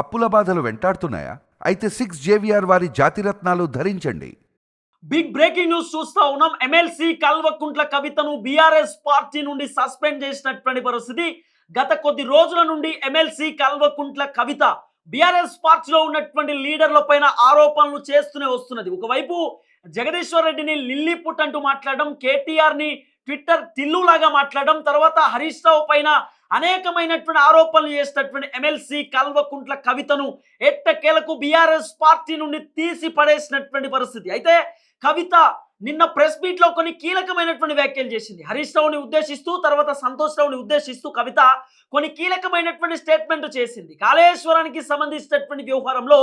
అప్పుల బాధలు వెంటాడుతున్నాయా? అయితే సిక్స్ జేవిఆర్ వారి జాతిరత్నాలు ధరించండి. బిగ్ బ్రేకింగ్ న్యూస్ చూస్తా ఉన్నాం. ఎమ్మెల్సీ కల్వకుంట్ల కవితను బీఆర్ఎస్ పార్టీ నుండి సస్పెండ్ చేసినటువంటి పరిస్థితి గత కొద్ది రోజుల నుండి ఎమ్మెల్సీ కల్వకుంట్ల కవిత బీఆర్ఎస్ పార్టీలో ఉన్నటువంటి లీడర్ల పైన ఆరోపణలు చేస్తూనే వస్తున్నది. ఒకవైపు జగదీశ్వర్ రెడ్డిని లిల్లీ పుట్ అంటూ మాట్లాడడం కేటీఆర్ని ట్విట్టర్ తిల్లులాగా మాట్లాడడం తర్వాత హరీష్ రావు పైన అనేకమైనటువంటి ఆరోపణలు చేసినటువంటి ఎమ్మెల్సీ కల్వకుంట్ల కవితను ఎట్టకేలకు బీఆర్ఎస్ పార్టీ నుండి తీసి పడేసినటువంటి పరిస్థితి. అయితే కవిత నిన్న ప్రెస్ మీట్లో కొన్ని కీలకమైనటువంటి వ్యాఖ్యలు చేసింది. హరీష్ రావుని ఉద్దేశిస్తూ తర్వాత సంతోష్ రావుని ఉద్దేశిస్తూ కవిత కొన్ని కీలకమైనటువంటి స్టేట్మెంట్ చేసింది. కాళేశ్వరానికి సంబంధించినటువంటి వ్యవహారంలో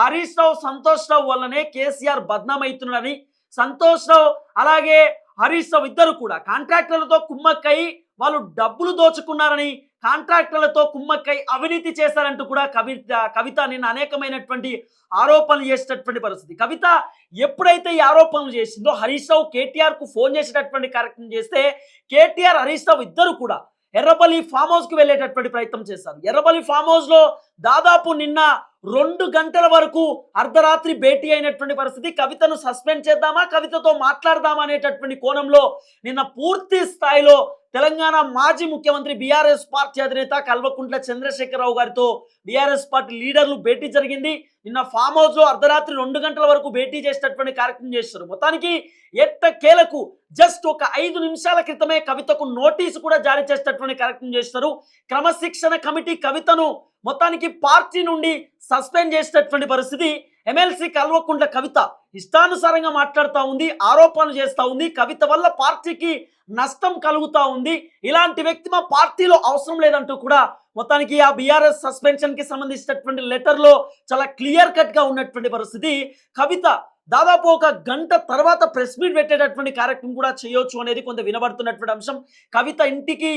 హరీష్ రావు సంతోష్ రావు వల్లనే కేసీఆర్ బద్నామవుతున్నాడని సంతోష్ రావు అలాగే హరీష్ రావు ఇద్దరు కూడా కాంట్రాక్టర్లతో కుమ్మక్కై వాళ్ళు డబ్బులు దోచుకున్నారని కాంట్రాక్టర్లతో కుమ్మక్కై అవినీతి చేశారంటూ కూడా కవిత కవిత నిన్న అనేకమైనటువంటి ఆరోపణలు చేసేటటువంటి పరిస్థితి. కవిత ఎప్పుడైతే ఈ ఆరోపణలు చేసిందో హరీష్ రావు కేటీఆర్కు ఫోన్ చేసేటటువంటి కార్యక్రమం చేస్తే కేటీఆర్ హరీష్ రావు ఇద్దరు కూడా ఎర్రబలి ఫామ్ హౌస్కి వెళ్ళేటటువంటి ప్రయత్నం చేశారు. ఎర్రబలి ఫామ్ హౌస్లో దాదాపు నిన్న రెండు గంటల వరకు అర్ధరాత్రి భేటీ అయినటువంటి పరిస్థితి. కవితను సస్పెండ్ చేద్దామా కవితతో మాట్లాడదామా అనేటటువంటి కోణంలో నిన్న పూర్తి స్థాయిలో తెలంగాణ మాజీ ముఖ్యమంత్రి బీఆర్ఎస్ పార్టీ అధినేత కల్వకుంట్ల చంద్రశేఖరరావు గారితో బీఆర్ఎస్ పార్టీ లీడర్లు భేటీ జరిగింది. నిన్న ఫామ్ హౌస్లో అర్ధరాత్రి రెండు గంటల వరకు భేటీ చేసేటటువంటి కార్యక్రమం చేస్తారు మొత్తానికి ఎట్టకేలకు జస్ట్ ఒక ఐదు నిమిషాల క్రితమే కవితకు నోటీసు కూడా జారీ చేసేటటువంటి కార్యక్రమం చేస్తారు. క్రమశిక్షణ కమిటీ కవితను మొత్తానికి పార్టీ నుండి సస్పెండ్ చేసేటటువంటి పరిస్థితి. ఎమ్మెల్సీ కల్వకుంట్ల కవిత ఇష్టానుసారంగా మాట్లాడుతూ ఉంది ఆరోపణలు చేస్తూ ఉంది కవిత వల్ల పార్టీకి నష్టం కలుగుతూ ఉంది. ఇలాంటి వ్యక్తి మా పార్టీలో అవసరం లేదంటూ కూడా మొత్తానికి ఆ బీఆర్ఎస్ సస్పెన్షన్కి సంబంధించినటువంటి లెటర్లో చాలా క్లియర్ కట్గా ఉన్నటువంటి పరిస్థితి. కవిత దాదాపు ఒక గంట తర్వాత ప్రెస్ మీట్ పెట్టేటటువంటి కార్యక్రమం కూడా చేయొచ్చు అనేది కొంత వినబడుతున్నటువంటి అంశం. కవిత ఇంటికి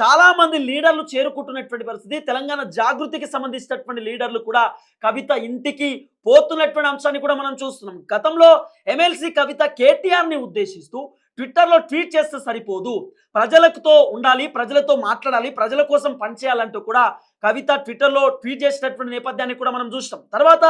చాలా మంది లీడర్లు చేరుకుంటున్నటువంటి పరిస్థితి. తెలంగాణ జాగృతికి సంబంధించినటువంటి లీడర్లు కూడా కవిత ఇంటికి పోతున్నటువంటి అంశాన్ని కూడా మనం చూస్తున్నాం. గతంలో ఎమ్మెల్సీ కవిత కేటీఆర్ని ఉద్దేశిస్తూ ట్విట్టర్లో ట్వీట్ చేస్తే సరిపోదు. ప్రజలతో ఉండాలి ప్రజలతో మాట్లాడాలి ప్రజల కోసం పనిచేయాలంటూ కూడా కవిత ట్విట్టర్లో ట్వీట్ చేసినటువంటి నేపథ్యాన్ని కూడా మనం చూస్తాం. తర్వాత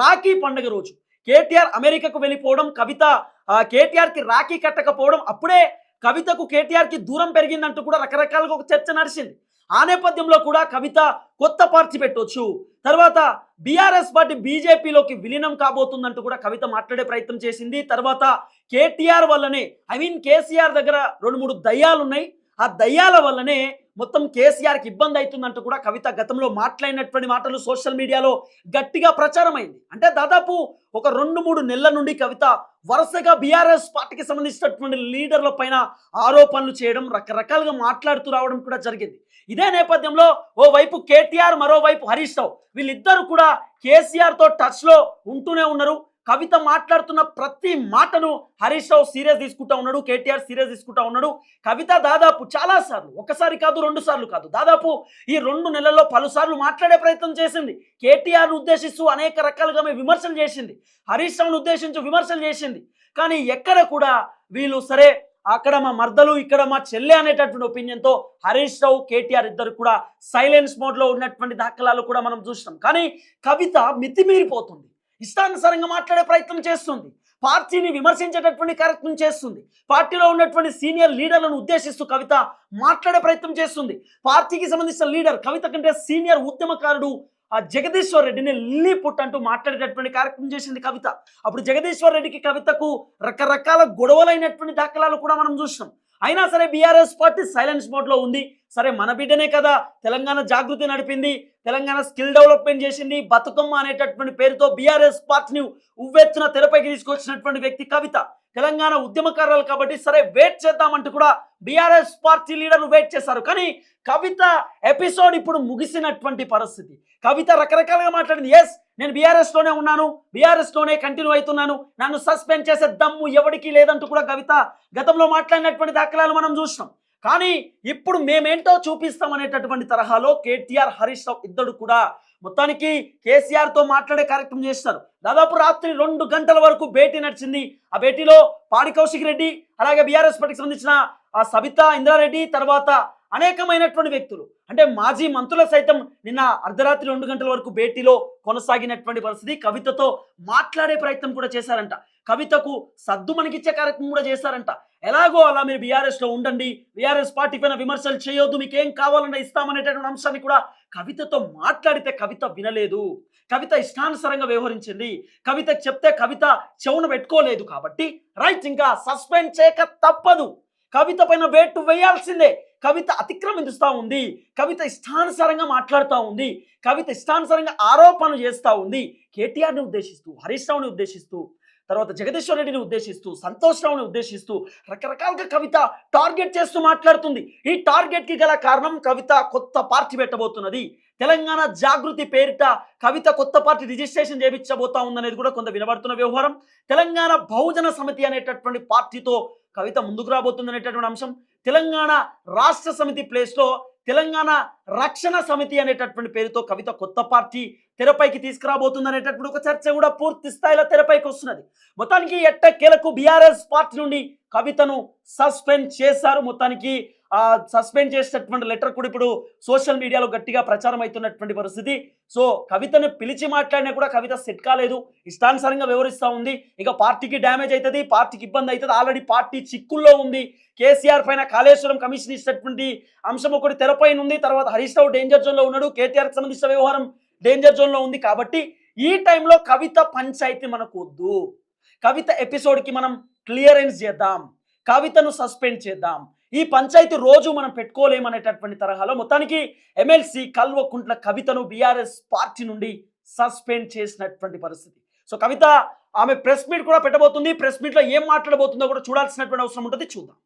రాఖీ పండుగ రోజు. కేటీఆర్ అమెరికాకు వెళ్ళిపోవడం కవిత ఆ, కేటీఆర్కి రాఖీ కట్టకపోవడం అప్పుడే కవితకు కేటీఆర్కి దూరం పెరిగిందంటూ కూడా రకరకాలుగా ఒక చర్చ నడిచింది. ఆ నేపథ్యంలో కూడా కవిత కొత్త పార్టీ పెట్టవచ్చు తర్వాత బీఆర్ఎస్ పార్టీ బీజేపీలోకి విలీనం కాబోతుందంటూ కూడా కవిత మాట్లాడే ప్రయత్నం చేసింది. తర్వాత కేటీఆర్ వల్లనే ఐ మీన్ కేసీఆర్ దగ్గర రెండు మూడు దయ్యాలు ఉన్నాయి ఆ దయ్యాల వల్లనే మొత్తం కేసీఆర్కి ఇబ్బంది అవుతుందంటూ కూడా కవిత గతంలో మాట్లాడినటువంటి మాటలు సోషల్ మీడియాలో గట్టిగా ప్రచారం అయింది అంటే దాదాపు ఒక రెండు మూడు నెలల నుండి కవిత వరుసగా బీఆర్ఎస్ పార్టీకి సంబంధించినటువంటి లీడర్ల పైన ఆరోపణలు చేయడం రకరకాలుగా మాట్లాడుతూ రావడం కూడా జరిగింది. ఇదే నేపథ్యంలో ఓ వైపు కేటీఆర్ మరోవైపు హరీష్ రావు వీళ్ళిద్దరూ కూడా కేసీఆర్తో టచ్లో ఉంటూనే ఉన్నారు. కవిత మాట్లాడుతున్న ప్రతి మాటను హరీష్ రావు సీరియస్ తీసుకుంటా ఉన్నాడు కేటీఆర్ సీరియస్ తీసుకుంటా ఉన్నాడు. కవిత దాదాపు చాలా సార్లు ఒకసారి కాదు రెండు సార్లు కాదు దాదాపు ఈ రెండు నెలల్లో పలుసార్లు మాట్లాడే ప్రయత్నం చేసింది. కేటీఆర్ ఉద్దేశిస్తూ అనేక రకాలుగా మేము విమర్శలు చేసింది. హరీష్ రావును ఉద్దేశించి విమర్శలు చేసింది. కానీ ఎక్కడ కూడా వీళ్ళు సరే అక్కడ మా మర్దలు ఇక్కడ మా చెల్లె అనేటటువంటి ఒపీనియన్తో హరీష్ రావు కేటీఆర్ ఇద్దరు కూడా సైలెన్స్ మోడ్లో ఉన్నటువంటి దాఖలాలు కూడా మనం చూసినాం. కానీ కవిత మితిమీరిపోతుంది. ఇష్టానుసారంగా మాట్లాడే ప్రయత్నం చేస్తుంది. పార్టీని విమర్శించేటటువంటి కార్యక్రమం చేస్తుంది. పార్టీలో ఉన్నటువంటి సీనియర్ లీడర్లను ఉద్దేశిస్తూ కవిత మాట్లాడే ప్రయత్నం చేస్తుంది. పార్టీకి సంబంధించిన లీడర్ కవిత కంటే సీనియర్ ఉద్యమకారుడు ఆ జగదీశ్వర్ రెడ్డిని లిల్లీ పుట్ అంటూ మాట్లాడేటటువంటి కార్యక్రమం చేసింది కవిత. అప్పుడు జగదీశ్వర్ రెడ్డికి కవితకు రకరకాల గొడవలైనటువంటి దాఖలాలు కూడా మనం చూసినాం. అయినా సరే బీఆర్ఎస్ పార్టీ సైలెన్స్ మోడ్లో ఉంది. సరే మన బిడ్డనే కదా తెలంగాణ జాగృతి నడిపింది. తెలంగాణ స్కిల్ డెవలప్మెంట్ చేసింది బతుకమ్మ అనేటటువంటి పేరుతో బీఆర్ఎస్ పార్టీని ఉవ్వెత్తున తెరపైకి తీసుకొచ్చినటువంటి వ్యక్తి కవిత. తెలంగాణ ఉద్యమకారులు కాబట్టి సరే వెయిట్ చేద్దామంటూ కూడా బీఆర్ఎస్ పార్టీ లీడర్లు వెయిట్ చేశారు. కానీ కవిత ఎపిసోడ్ ఇప్పుడు ముగిసినటువంటి పరిస్థితి. కవిత రకరకాలుగా మాట్లాడింది. ఎస్ నేను బీఆర్ఎస్లోనే ఉన్నాను బీఆర్ఎస్లోనే కంటిన్యూ అవుతున్నాను నన్ను సస్పెండ్ చేసే దమ్ము ఎవరికి లేదంటూ కూడా కవిత గతంలో మాట్లాడినటువంటి దాఖలాలు మనం చూసినాం. కానీ ఇప్పుడు మేమేంటో చూపిస్తాం అనేటటువంటి తరహాలో కేటీఆర్ హరీష్ రావు ఇద్దరు కూడా మొత్తానికి కేసీఆర్తో మాట్లాడే కార్యక్రమం చేస్తారు దాదాపు రాత్రి రెండు గంటల వరకు భేటీ నడిచింది. ఆ భేటీలో పాడి కౌశిక్ రెడ్డి అలాగే బీఆర్ఎస్ పార్టీకి సంబంధించిన ఆ సబితా ఇంద్రారెడ్డి తర్వాత అనేకమైనటువంటి వ్యక్తులు. అంటే మాజీ మంత్రుల సైతం నిన్న అర్ధరాత్రి రెండు గంటల వరకు భేటీలో కొనసాగినటువంటి పరిస్థితి కవితతో మాట్లాడే ప్రయత్నం కూడా చేశారంట. కవితకు సద్దు మనకిచ్చే కార్యక్రమం కూడా చేశారంట. ఎలాగో అలా మీరు బీఆర్ఎస్లో ఉండండి. బీఆర్ఎస్ పార్టీ పైన విమర్శలు చేయొద్దు. మీకేం కావాలన్నా ఇస్తామనేటటువంటి అంశాన్ని కూడా కవితతో మాట్లాడితే కవిత వినలేదు. కవిత ఇష్టానుసారంగా వ్యవహరించింది. కవిత చెప్తే కవిత చెవున పెట్టుకోలేదు కాబట్టి రైట్ ఇంకా సస్పెండ్ చేయక తప్పదు. కవిత పైన వేటు వేయాల్సిందే. కవిత అతిక్రమిస్తూ ఉంది. కవిత ఇష్టానుసారంగా మాట్లాడుతూ ఉంది. కవిత ఇష్టానుసారంగా ఆరోపణలు చేస్తూ ఉంది. కేటీఆర్ని ఉద్దేశిస్తూ హరీష్ రావుని ఉద్దేశిస్తూ తర్వాత జగదీశ్వర్ రెడ్డిని ఉద్దేశిస్తూ సంతోష్ రావుని ఉద్దేశిస్తూ రకరకాలుగా కవిత టార్గెట్ చేస్తూ మాట్లాడుతుంది. ఈ టార్గెట్కి గల కారణం కవిత కొత్త పార్టీ పెట్టబోతున్నది. తెలంగాణ జాగృతి పేరిట కవిత కొత్త పార్టీ రిజిస్ట్రేషన్ చేయించబోతా ఉందనేది కూడా కొంత వినబడుతున్న వ్యవహారం. తెలంగాణ బహుజన సమితి అనేటటువంటి పార్టీతో కవిత ముందుకు రాబోతుంది అనేటటువంటి అంశం. తెలంగాణ రాష్ట్ర సమితి ప్లేస్లో తెలంగాణ రక్షణ సమితి అనేటటువంటి పేరుతో కవిత కొత్త పార్టీ తెరపైకి తీసుకురాబోతుంది అనేటటువంటి ఒక చర్చ కూడా పూర్తి స్థాయిలో తెరపైకి వస్తున్నది. మొత్తానికి ఎట్టకేలకు బీఆర్ఎస్ పార్టీ నుండి కవితను సస్పెండ్ చేశారు. మొత్తానికి సస్పెండ్ చేసినటువంటి లెటర్ కూడా ఇప్పుడు సోషల్ మీడియాలో గట్టిగా ప్రచారం అవుతున్నటువంటి పరిస్థితి. సో కవితను పిలిచి మాట్లాడినా కూడా కవిత సెట్ కాలేదు. ఇష్టానుసారంగా వివరిస్తూ ఉంది. ఇక పార్టీకి డ్యామేజ్ అవుతుంది పార్టీకి ఇబ్బంది అవుతుంది. ఆల్రెడీ పార్టీ చిక్కుల్లో ఉంది. కేసీఆర్ పైన కాళేశ్వరం కమిషన్ ఇచ్చినటువంటి అంశం ఒకటి తెరపైన ఉంది. తర్వాత హరీష్ రావు డేంజర్ జోన్లో ఉన్నాడు. కేటీఆర్కి సంబంధించిన వ్యవహారం డేంజర్ జోన్లో ఉంది కాబట్టి ఈ టైంలో కవిత పంచాయతీ మనకు వద్దు కవిత ఎపిసోడ్కి మనం క్లియరెన్స్ చేద్దాం. కవితను సస్పెండ్ చేద్దాం. ఈ పంచాయతీ రోజు మనం పెట్టుకోలేమనేటటువంటి తరహాలో మొత్తానికి ఎమ్మెల్సీ కల్వకుంట్ల కవితను బీఆర్ఎస్ పార్టీ నుండి సస్పెండ్ చేసినటువంటి పరిస్థితి. సో కవిత ఆమె ప్రెస్ మీట్ కూడా పెట్టబోతుంది. ప్రెస్ మీట్లో ఏం మాట్లాడబోతుందో కూడా చూడాల్సినటువంటి అవసరం ఉంటుంది. చూద్దాం.